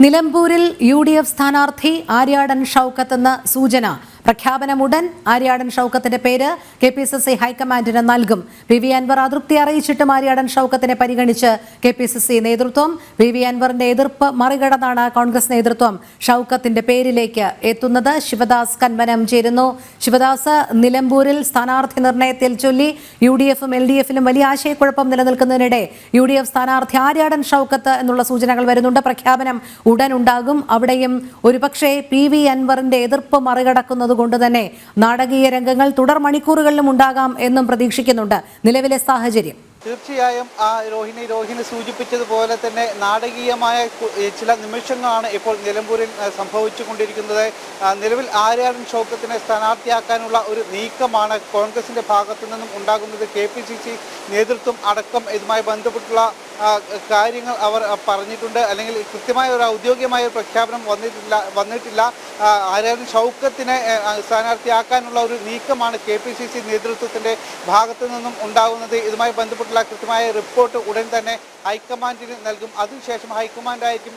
നിലമ്പൂരിൽ U D F സ്ഥാനാർത്ഥി ആര്യാടൻ ഷൗക്കത്തെന്ന് സൂചന പ്രഖ്യാപനമുടൻ ആര്യാടൻ ഷൗക്കത്തിന്റെ പേര് കെ പി സി സി ഹൈക്കമാൻഡിന് നൽകും. പി വി അൻവർ അതൃപ്തി അറിയിച്ചിട്ടും ആര്യാടൻ ഷൗക്കത്തിനെ പരിഗണിച്ച് കെ പി സി സി നേതൃത്വം പി വി അൻവറിന്റെ എതിർപ്പ് മറികടന്നാണ് കോൺഗ്രസ് നേതൃത്വം ഷൗക്കത്തിന്റെ പേരിലേക്ക് എത്തുന്നത്. ശിവദാസ് കന്മനം ചേരുന്നു. ശിവദാസ് നിലമ്പൂരിൽ സ്ഥാനാർത്ഥി നിർണയത്തിൽ ചൊല്ലി യു ഡി എഫും എൽ ഡി എഫിലും വലിയ ആശയക്കുഴപ്പം നിലനിൽക്കുന്നതിനിടെ യു ഡി എഫ് സ്ഥാനാർത്ഥി ആര്യാടൻ ഷൗക്കത്ത് എന്നുള്ള സൂചനകൾ വരുന്നുണ്ട്. പ്രഖ്യാപനം ഉടൻ ഉണ്ടാകും. അവിടെയും ഒരുപക്ഷെ പി വി അൻവറിന്റെ എതിർപ്പ് മറികടക്കുന്നത് കൊണ്ട് തന്നെ നാടകീയ രംഗങ്ങൾ തുടർ മണിക്കൂറുകളിലും ഉണ്ടാകാം എന്നും പ്രതീക്ഷിക്കുന്നുണ്ട് നിലവിലെ സാഹചര്യം. തീർച്ചയായും ആ രോഹിണി രോഹിണി സൂചിപ്പിച്ചതുപോലെ തന്നെ നാടകീയമായ ചില നിമിഷങ്ങളാണ് ഇപ്പോൾ നിലമ്പൂരിൽ സംഭവിച്ചുകൊണ്ടിരിക്കുന്നത്. നിലവിൽ ആര്യാടൻ ഷൗക്കത്തിനെ സ്ഥാനാർത്ഥിയാക്കാനുള്ള ഒരു നീക്കമാണ് കോൺഗ്രസിന്റെ ഭാഗത്തു നിന്നും ഉണ്ടാകുന്നത്. കെ നേതൃത്വം അടക്കം ഇതുമായി ബന്ധപ്പെട്ടുള്ള കാര്യങ്ങൾ അവർ പറഞ്ഞിട്ടുണ്ട്. അല്ലെങ്കിൽ കൃത്യമായ ഒരു ഔദ്യോഗികമായ ഒരു പ്രഖ്യാപനം വന്നിട്ടില്ല വന്നിട്ടില്ല. ആരായാലും ഷൗക്കത്തിനെ സ്ഥാനാർത്ഥിയാക്കാനുള്ള ഒരു നീക്കമാണ് കെ പി സി സി നേതൃത്വത്തിന്റെ ഭാഗത്തു നിന്നും ഉണ്ടാകുന്നത്. ഇതുമായി ബന്ധപ്പെട്ടുള്ള കൃത്യമായ റിപ്പോർട്ട് ഉടൻ തന്നെ ഹൈക്കമാൻഡിന് നൽകും. അതിനുശേഷം ഹൈക്കമാൻഡായിരിക്കും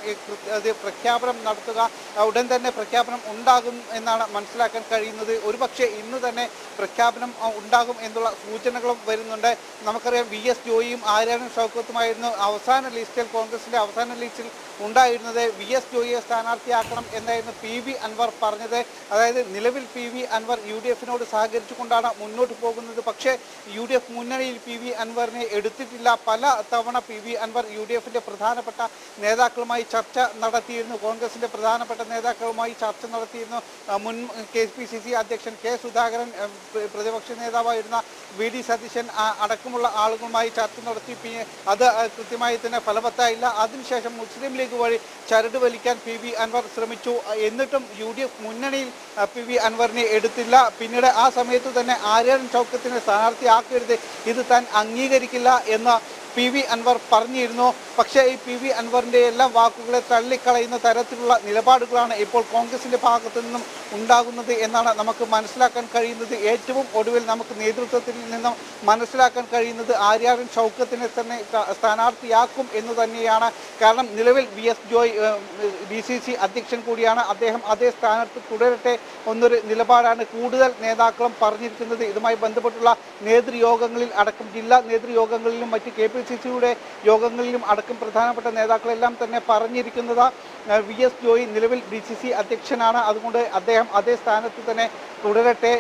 അത് പ്രഖ്യാപനം നടത്തുക. ഉടൻ തന്നെ പ്രഖ്യാപനം ഉണ്ടാകും എന്നാണ് മനസ്സിലാക്കാൻ കഴിയുന്നത്. ഒരുപക്ഷെ ഇന്ന് തന്നെ പ്രഖ്യാപനം ഉണ്ടാകും എന്നുള്ള സൂചനകളും വരുന്നുണ്ട്. നമുക്കറിയാം വി എസ് ജോയിയും ആര്യാടൻ ഷൗക്കത്തുമായിരുന്നു. അവസാന ലിസ്റ്റിൽ കോൺഗ്രസിന്റെ അവസാന ലിസ്റ്റിൽ ഉണ്ടായിരുന്നത് വി എസ് ജോയിയെ സ്ഥാനാർത്ഥിയാക്കണം എന്നായിരുന്നു പി വി അൻവർ പറഞ്ഞത്. അതായത് നിലവിൽ P V Anvar U D എഫിനോട് സഹകരിച്ചുകൊണ്ടാണ് മുന്നോട്ട് പോകുന്നത്. പക്ഷേ യു ഡി എഫ് മുന്നണിയിൽ പി വി അൻവറിനെ എടുത്തിട്ടില്ല. പല തവണ P V Anvar U D എഫിന്റെ പ്രധാനപ്പെട്ട നേതാക്കളുമായി ചർച്ച നടത്തിയിരുന്നു. കോൺഗ്രസിന്റെ പ്രധാനപ്പെട്ട നേതാക്കളുമായി ചർച്ച നടത്തിയിരുന്നു. മുൻ കെ പി സി സി അധ്യക്ഷൻ കെ സുധാകരൻ പ്രതിപക്ഷ നേതാവായിരുന്ന വി ഡി സതീശൻ അടക്കമുള്ള ആളുകളുമായി ചർച്ച നടത്തി. അത് കൃത്യമായി തന്നെ ഫലവത്തായില്ല. അതിനുശേഷം മുസ്ലിം ലീഗ് വഴി ചരട് വലിക്കാൻ പി വി അൻവർ ശ്രമിച്ചു. എന്നിട്ടും യു ഡി എഫ് മുന്നണിയിൽ പി വി അൻവറിനെ എടുത്തില്ല. പിന്നീട് ആ സമയത്ത് തന്നെ ആര്യൻ ചൗക്കത്തിനെ സ്ഥാനാർത്ഥിയാക്കരുത്. ഇത് താൻ അംഗീകരിക്കില്ല എന്ന പി വി അൻവർ പറഞ്ഞിരുന്നു. പക്ഷേ ഈ പി വി അൻവറിന്റെ എല്ലാ വാക്കുകളെ തള്ളിക്കളയുന്ന തരത്തിലുള്ള നിലപാടുകളാണ് ഇപ്പോൾ കോൺഗ്രസിന്റെ ഭാഗത്തു നിന്നും ഉണ്ടാകുന്നത് എന്നാണ് നമുക്ക് മനസ്സിലാക്കാൻ കഴിയുന്നത്. ഏറ്റവും ഒടുവിൽ നമുക്ക് നേതൃത്വത്തിൽ നിന്നും മനസ്സിലാക്കാൻ കഴിയുന്നത് ആര്യാടൻ ചൗക്കത്തിനെ തന്നെ സ്ഥാ- സ്ഥാനാർത്ഥിയാക്കും എന്ന് തന്നെയാണ്. കാരണം നിലവിൽ V S Joy B C C അധ്യക്ഷൻ കൂടിയാണ്. അദ്ദേഹം അതേ സ്ഥാനത്ത് തുടരട്ടെ എന്നൊരു നിലപാടാണ് കൂടുതൽ നേതാക്കളും പറഞ്ഞിരിക്കുന്നത്. ഇതുമായി ബന്ധപ്പെട്ടുള്ള നേതൃയോഗങ്ങളിൽ അടക്കം ജില്ലാ നേതൃയോഗങ്ങളിലും മറ്റ് കെ പി സി സിയുടെ യോഗങ്ങളിലും അടക്കം പ്രധാനപ്പെട്ട നേതാക്കളെല്ലാം തന്നെ പറഞ്ഞിരിക്കുന്നത് വി എസ് ജോയി നിലവിൽ ഡി സി സി അധ്യക്ഷനാണ്. അതുകൊണ്ട് അദ്ദേഹം അതേ സ്ഥാനത്ത് തന്നെ തുടരട്ടെ.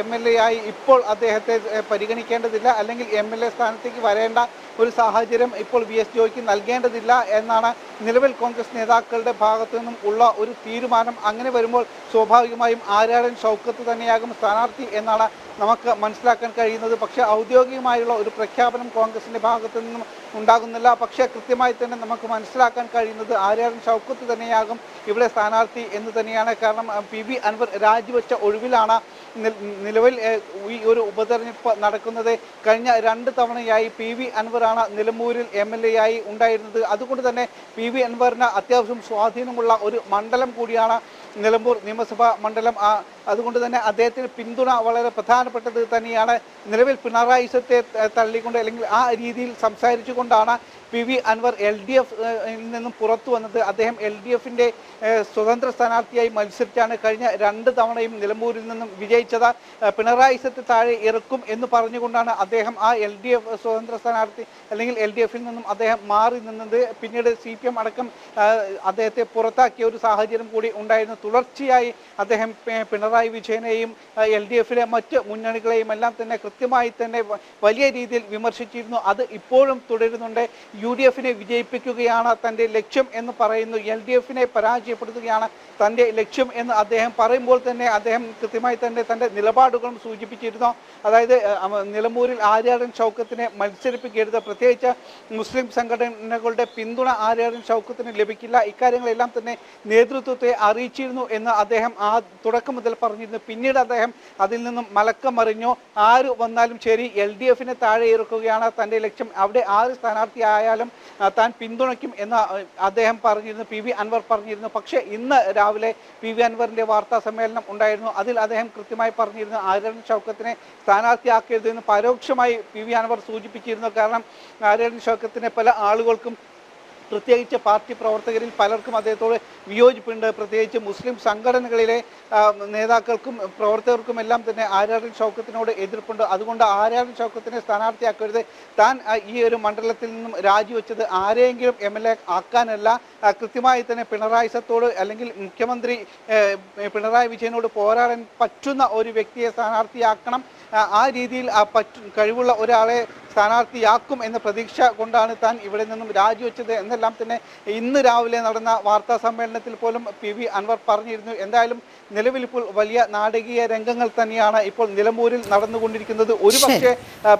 എം എൽ എ ആയി ഇപ്പോൾ അദ്ദേഹത്തെ പരിഗണിക്കേണ്ടതില്ല. അല്ലെങ്കിൽ എം എൽ എ സ്ഥാനത്തേക്ക് വരേണ്ട ഒരു സാഹചര്യം ഇപ്പോൾ വി എസ് ജോയ്ക്ക് നൽകേണ്ടതില്ല എന്നാണ് നിലവിൽ കോൺഗ്രസ് നേതാക്കളുടെ ഭാഗത്തു നിന്നും ഉള്ള ഒരു തീരുമാനം. അങ്ങനെ വരുമ്പോൾ സ്വാഭാവികമായും ആര്യാടൻ ഷൗക്കത്ത് തന്നെയാകും സ്ഥാനാർത്ഥി എന്നാണ് നമുക്ക് മനസ്സിലാക്കാൻ കഴിയുന്നത് പക്ഷേ ഔദ്യോഗികമായുള്ള ഒരു പ്രഖ്യാപനം കോൺഗ്രസിന്റെ ഭാഗത്തു നിന്നും ഉണ്ടാകുന്നില്ല. പക്ഷേ കൃത്യമായി തന്നെ നമുക്ക് മനസ്സിലാക്കാൻ കഴിയുന്നത് ആര്യാടൻ ഷൗക്കത്ത് തന്നെയാകും ഇവിടെ സ്ഥാനാർത്ഥി എന്ന് തന്നെയാണ്. കാരണം പി വി അൻവർ രാജിവെച്ച ഒഴിവിലാണ് നിലവിൽ ഈ ഒരു ഉപതെരഞ്ഞെടുപ്പ് നടക്കുന്നത്. കഴിഞ്ഞ രണ്ട് തവണയായി പി വി അൻവറാണ് നിലമ്പൂരിൽ എം എൽ എ ആയി ഉണ്ടായിരുന്നത്. അതുകൊണ്ട് തന്നെ പി വി അൻവറിന് അത്യാവശ്യം സ്വാധീനമുള്ള ഒരു മണ്ഡലം കൂടിയാണ് നിലമ്പൂർ നിയമസഭാ മണ്ഡലം. ആ അതുകൊണ്ട് തന്നെ അദ്ദേഹത്തിന് പിന്തുണ വളരെ പ്രധാനപ്പെട്ടത് തന്നെയാണ്. നിലവിൽ പിണറായി വിശ്വത്തെ തള്ളിക്കൊണ്ട് അല്ലെങ്കിൽ ആ രീതിയിൽ സംസാരിച്ചുകൊണ്ടാണ് P V Anvar L D F നിന്നും പുറത്തു വന്നത്. അദ്ദേഹം എൽ ഡി എഫിന്റെ സ്വതന്ത്ര സ്ഥാനാർത്ഥിയായി മത്സരിച്ചാണ് കഴിഞ്ഞ രണ്ട് തവണയും നിലമ്പൂരിൽ നിന്നും വിജയിച്ചത്. പിണറായി വിശ്വത്തെ താഴെ ഇറക്കും എന്ന് പറഞ്ഞുകൊണ്ടാണ് അദ്ദേഹം ആ എൽ ഡി എഫ് സ്വതന്ത്ര സ്ഥാനാർത്ഥി അല്ലെങ്കിൽ എൽ ഡി എഫിൽ നിന്നും അദ്ദേഹം മാറി നിന്നത്. പിന്നീട് സി പി എം അടക്കം അദ്ദേഹത്തെ പുറത്താക്കിയ ഒരു സാഹചര്യം കൂടി ഉണ്ടായിരുന്നു. തുടർച്ചയായി അദ്ദേഹം പി- പിണറായി വിജയനെയും എൽ ഡി എഫിലെ മറ്റ് മുന്നണികളെയും എല്ലാം തന്നെ കൃത്യമായി തന്നെ വലിയ രീതിയിൽ വിമർശിച്ചിരുന്നു. അത് ഇപ്പോഴും തുടരുന്നുണ്ട്. യു ഡി എഫിനെ വിജയിപ്പിക്കുകയാണ് തന്റെ ലക്ഷ്യം എന്ന് പറയുന്നു. എൽ ഡി എഫിനെ പരാജയപ്പെടുത്തുകയാണ് തന്റെ ലക്ഷ്യം എന്ന് അദ്ദേഹം പറയുമ്പോൾ തന്നെ അദ്ദേഹം കൃത്യമായി തന്നെ തന്റെ നിലപാടുകളും സൂചിപ്പിച്ചിരുന്നു. അതായത് നിലമ്പൂരിൽ ആര്യാടൻ ചൗക്കത്തിനെ മത്സരിപ്പിക്കരുത്. പ്രത്യേകിച്ച് മുസ്ലിം സംഘടനകളുടെ പിന്തുണ ആര്യാടൻ ചൗക്കത്തിന് ലഭിക്കില്ല. ഇക്കാര്യങ്ങളെല്ലാം തന്നെ നേതൃത്വത്തെ അറിയിച്ചിരുന്നു എന്ന് അദ്ദേഹം ആ തുടക്കം മുതൽ പറഞ്ഞിരുന്നു. പിന്നീട് അദ്ദേഹം അതിൽ നിന്നും മലക്കം മറിഞ്ഞു ആര് വന്നാലും ശരി എൽ ഡി എഫിനെ താഴെ ഇറക്കുകയാണ് തന്റെ ലക്ഷ്യം. അവിടെ ആര് സ്ഥാനാർത്ഥി ആയാലും താൻ പിന്തുണയ്ക്കും എന്ന് അദ്ദേഹം പറഞ്ഞിരുന്നു. പി വി അൻവർ പറഞ്ഞിരുന്നു. പക്ഷേ ഇന്ന് രാവിലെ പി വി അൻവറിന്റെ വാർത്താ സമ്മേളനം ഉണ്ടായിരുന്നു. അതിൽ അദ്ദേഹം കൃത്യമായി പറഞ്ഞിരുന്നു ആര്യൻ ഷൗക്കത്തിനെ സ്ഥാനാർത്ഥിയാക്കരുതെന്ന് പരോക്ഷമായി പി വി അൻവർ സൂചിപ്പിച്ചിരുന്നു. കാരണം ആര്യൻ ഷൗക്കത്തിനെ പല ആളുകൾക്കും പ്രത്യേകിച്ച് പാർട്ടി പ്രവർത്തകരിൽ പലർക്കും അദ്ദേഹത്തോട് വിയോജിപ്പുണ്ട്. പ്രത്യേകിച്ച് മുസ്ലിം സംഘടനകളിലെ നേതാക്കൾക്കും പ്രവർത്തകർക്കും എല്ലാം തന്നെ ആര്യാടൻ ഷൗക്കത്തിനോട് എതിർപ്പുണ്ട്. അതുകൊണ്ട് ആര്യാടൻ ഷൗക്കത്തിനെ സ്ഥാനാർത്ഥിയാക്കരുത്. താൻ ഈ ഒരു മണ്ഡലത്തിൽ നിന്നും രാജിവെച്ചത് ആരെയെങ്കിലും എം എൽ എ ആക്കാനല്ല കൃത്യമായി തന്നെ പിണറായി സത്തോട് അല്ലെങ്കിൽ മുഖ്യമന്ത്രി പിണറായി വിജയനോട് പോരാടാൻ പറ്റുന്ന ഒരു വ്യക്തിയെ സ്ഥാനാർത്ഥിയാക്കണം. ആ, രീതിയിൽ പറ്റു കഴിവുള്ള ഒരാളെ സ്ഥാനാർത്ഥിയാക്കും എന്ന പ്രതീക്ഷ കൊണ്ടാണ് താൻ ഇവിടെ നിന്നും രാജിവെച്ചത്. എന്നെല്ലാം തന്നെ ഇന്ന് രാവിലെ നടന്ന വാർത്താ സമ്മേളനത്തിൽ പോലും പി വി അൻവർ പറഞ്ഞിരുന്നു. എന്തായാലും നിലവിൽ ഇപ്പോൾ വലിയ നാടകീയ രംഗങ്ങൾ തന്നെയാണ് ഇപ്പോൾ നിലമ്പൂരിൽ നടന്നുകൊണ്ടിരിക്കുന്നത്. ഒരുപക്ഷെ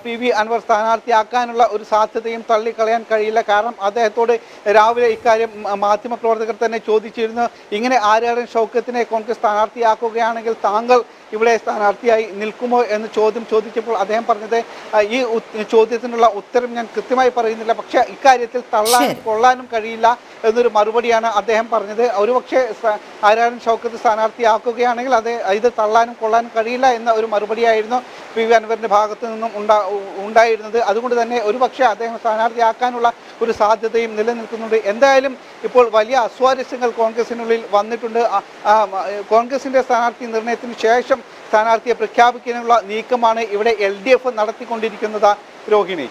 പി വി അൻവർ സ്ഥാനാർത്ഥിയാക്കാനുള്ള ഒരു സാധ്യതയും തള്ളിക്കളയാൻ കഴിയില്ല. കാരണം അദ്ദേഹത്തോട് രാവിലെ ഇക്കാര്യം മാധ്യമപ്രവർത്തകർ തന്നെ ചോദിച്ചിരുന്നു. ഇങ്ങനെ ആര്യാടൻ ഷൗക്കത്തിനെ കോൺഗ്രസ് സ്ഥാനാർത്ഥിയാക്കുകയാണെങ്കിൽ താങ്കൾ ഇവിടെ സ്ഥാനാർത്ഥിയായി നിൽക്കുമോ എന്ന് ചോദ്യം ചോദിച്ചപ്പോൾ അദ്ദേഹം പറഞ്ഞത് ഈ ചോദ്യത്തിനുള്ള ഉത്തരം ഞാൻ കൃത്യമായി പറയുന്നില്ല പക്ഷെ ഇക്കാര്യത്തിൽ തള്ളാനും കൊള്ളാനും കഴിയില്ല എന്നൊരു മറുപടിയാണ് അദ്ദേഹം പറഞ്ഞത്. ഒരുപക്ഷെ ആര്യാടൻ ഷൗക്കത്ത് സ്ഥാനാർത്ഥിയാക്കുകയാണെങ്കിൽ അത് ഇത് തള്ളാനും കൊള്ളാനും കഴിയില്ല എന്ന ഒരു മറുപടിയായിരുന്നു പി വി അൻവറിന്റെ ഭാഗത്തു നിന്നും ഉണ്ടാ ഉണ്ടായിരുന്നത്. അതുകൊണ്ട് തന്നെ ഒരുപക്ഷെ അദ്ദേഹം സ്ഥാനാർത്ഥിയാക്കാനുള്ള ഒരു സാധ്യതയും നിലനിൽക്കുന്നുണ്ട്. എന്തായാലും ഇപ്പോൾ വലിയ അസ്വാരസ്യങ്ങൾ കോൺഗ്രസിനുള്ളിൽ വന്നിട്ടുണ്ട്. കോൺഗ്രസിന്റെ സ്ഥാനാർത്ഥി നിർണയത്തിന് ശേഷം സ്ഥാനാർത്ഥിയെ പ്രഖ്യാപിക്കാനുള്ള നീക്കമാണ് ഇവിടെ എൽ ഡി എഫ് നടത്തിക്കൊണ്ടിരിക്കുന്നത് രോഹിണി.